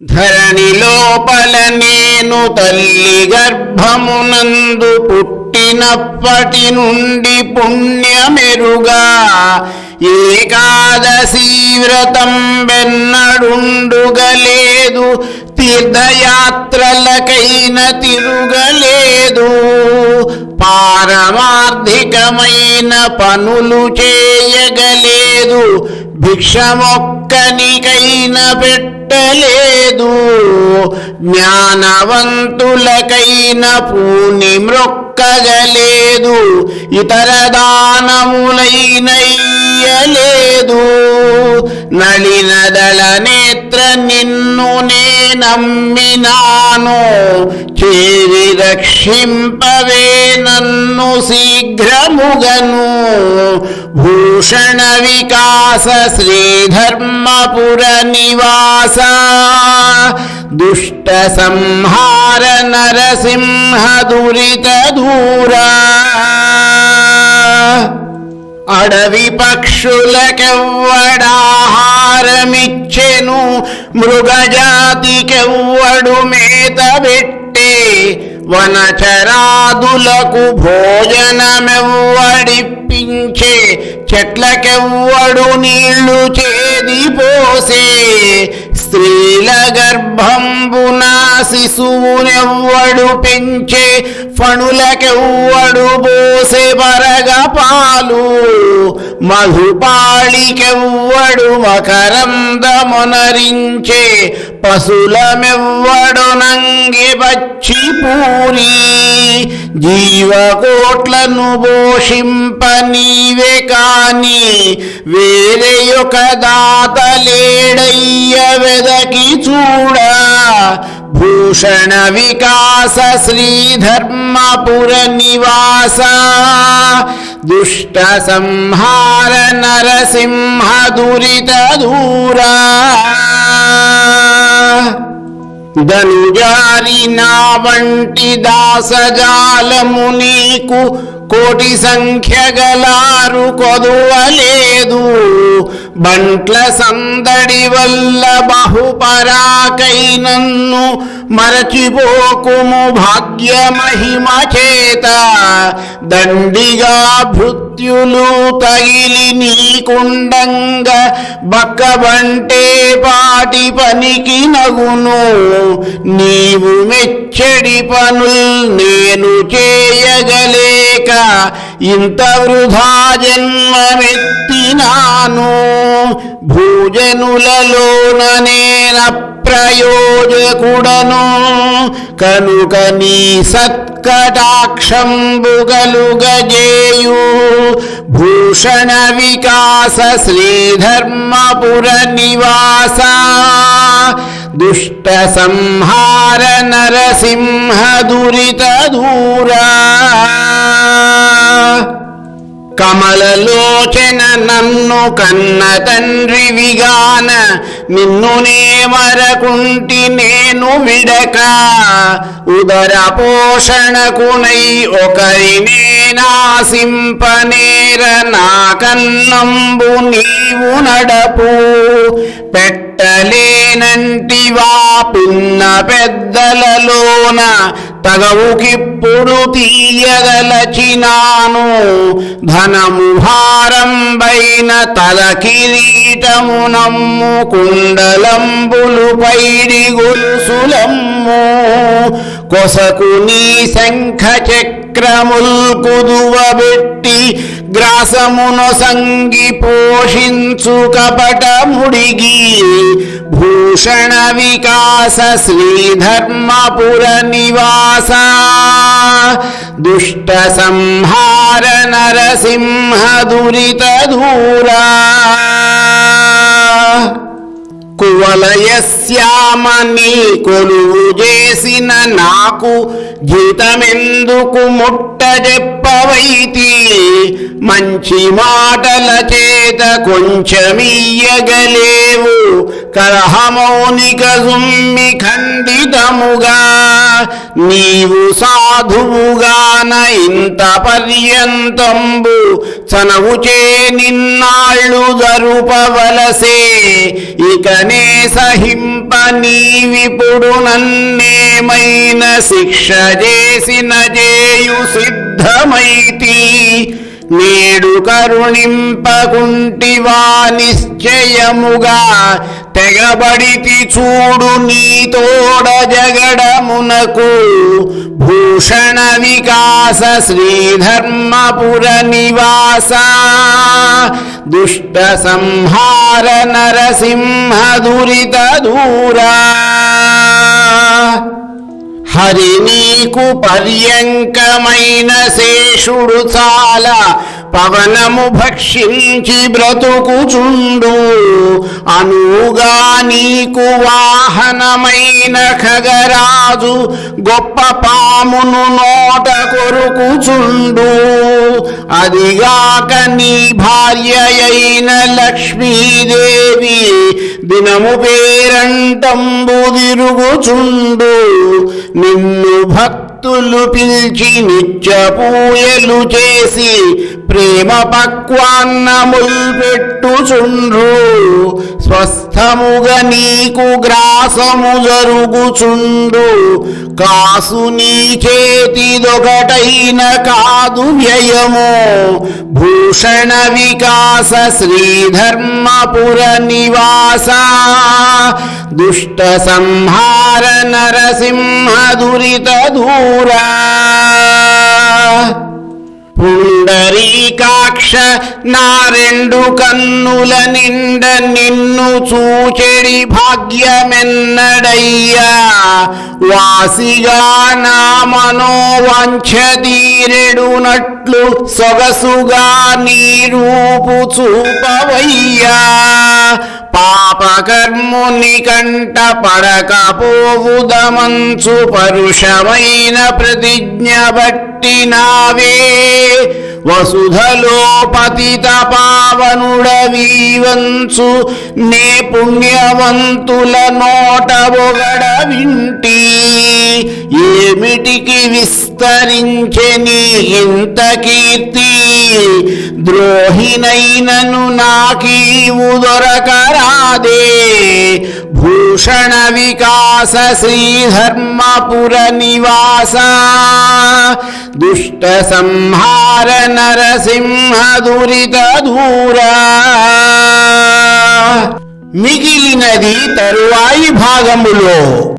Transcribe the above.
ధరణి లోపల నేను తల్లి గర్భమునందు పుట్టినప్పటి నుండి పుణ్యమెరుగా ఏకాదశి వ్రతం వెన్నడుండుగలేదు తీర్థయాత్రలకైన తిరుగలేదు. పారమార్థికమైన పనులు చేయగలేదు భిక్షమొక్కనికైన పెట్టలేదు. జ్ఞానవంతులకైన పూని మ్రొక్కగలేదు ఇతర దానములైనయ్యలేదు. నళినదళ నేత్ర నిన్ను నే నమ్మినాను. చేరి రక్షింపవే నన్ను శీఘ్రముగను. భూషణ వికాస శ్రీధర్మపుర నివాస. దుష్ట సంహార నరసింహ దురిత దూరా అడవి పక్షులకెవ్వడాహారమిచ్చెను మృగజాతికెవ్వడు మేత పెట్టే వనచరాదులకు భోజనమెవ్వడిప్పించే చెట్లకెవ్వడు నీళ్ళు చేది పోసే। స్త్రీల గర్భంబున శిశువునెవ్వడు పెంచే ఫణులకెవ్వడు బోసే పరగ పాలు మధుపాళికెవ్వడు మకరందమునరించే పశులమెవ్వడు నంగి బచ్చి పూరి జీవకోట్లను పోషింప నీవే కాని వేరే ఒక దాత లేడయ్య వెదకి చూడా భూషణ వికాస శ్రీధర్మపుర నివాస దుష్ట సంహార నరసింహ దురిత దూరా ధనుజారి నా వంటి దాసజాలము నీకు కోటి సంఖ్య గలారు కొదువలేదు. బంట్ల సందడి వల్ల బహుపరాకై నన్ను మరచిపోకుము భాగ్య మహిమ చేత. దండిగా భృత్యులు తగిలి నీకుండంగా బక్కబంటే పాటి పనికి నగును. నీవు మెచ్చడి పనులు నేను చేయగలేక ఇంత వృధా జన్మమెత్తినాను. భూజనులలోననేన ప్రయోజకుడను. కనుక నీ సత్కటాక్షంబుగలుగజేయు. భూషణ వికాస శ్రీధర్మపుర నివాస. దుష్ట సంహార నరసింహ దురిత దూరా కమలలోచన నన్ను కన్న తండ్రి విగాన నిన్ను నే మరకుంటి నేను విడక ఉదర పోషణకునై ఒకరినే నాసింపనేర నా కన్నంబు నీవు నడపు పెట్టలేనంటివా పిన్న పెద్దలలోన తగవుకిప్పుడు తీయగలచినాను. ధనము భారంబైన తల కిరీటము నమ్ము కుండలంబులు పైడి గొలుసులమ్ము కొసకు నీ శంఖ చక్రముల్ కుదువబెట్టి గ్రాసమును సంగి పోషించు కపటముడిగి భూషణ వికాస శ్రీధర్మపుర నివాస. దుష్ట సంహార నరసింహ దురిత దూరా కువలయశ్యామని కొలువు చేసిన నాకు గీతమెందుకు ముట్ట చెప్పవైతి? మంచి మాటల చేత కొంచెమియ్యగలేవు కలహమౌనిక సుమ్మి ఖండితముగా నీవు సాధువుగాన ఇంత పర్యంతంబు చనవుచే నిన్నాళ్ళు జరుపవలసే. ఇక శిక్షనే సహింప నీవిపుడు నన్నేమైన శిక్ష చేసిన చేయు సిద్ధమైతి. నేడు కరుణింపకుంటివా నిశ్చయముగా తెగబడితి చూడు నీతోడ జగడమునకు. భూషణ వికాస శ్రీధర్మపుర నివాస. దుష్ట సంహార నరసింహ దురిత దూరా హరి నీకు పర్యంకమైన శేషుడు చాలా పవనము భక్షించి బ్రతుకుచుండు అనుగా నీకు వాహనమైన ఖగరాజు గొప్ప పామును నోట కొరుకుచుండు అదిగాక నీ భార్య అయిన లక్ష్మీదేవి దినము పేరంటంబు తిరుగుచుండు నిన్ను భక్తి భక్తులు పిలిచి నిత్య పూయలు చేసి ప్రేమ పక్వాన్నముల్ పెట్టుచుండ్రు. స్వస్థముగా నీకు గ్రాసము జరుగుచుండు. కాసు నీ చేతిదొకటైన కాదు వ్యయము. భూషణ వికాస శ్రీధర్మపుర నివాస. దుష్ట సంహార నరసింహ దురిత దూరా పుండరీకాక్ష నా రెండు కన్నుల నిండ నిన్ను చూచెడి భాగ్యమెన్నడయ్యా. వాసిగా నా మనోవాంఛ తీరెడునట్లు సొగసుగా నీ రూపు చూపవయ్యా. పాపకర్ముని కంట పడకపోవుదమంచు పరుషమైన ప్రతిజ్ఞ బట్టినావే వసుధలో పతిత పావనుడవీవంచు నే పుణ్యవంతుల నోట ఒగడ వింటి. ఏమిటికి విస్తరించెని ఇంత కీర్తి? ద్రోహినైనను నాకీవు దొరకరాదే. భూషణ వికాస శ్రీధర్మపుర నివాస. దుష్ట సంహార నరసింహ దురిత దూరా. మిగిలినది తరువాయి భాగములో.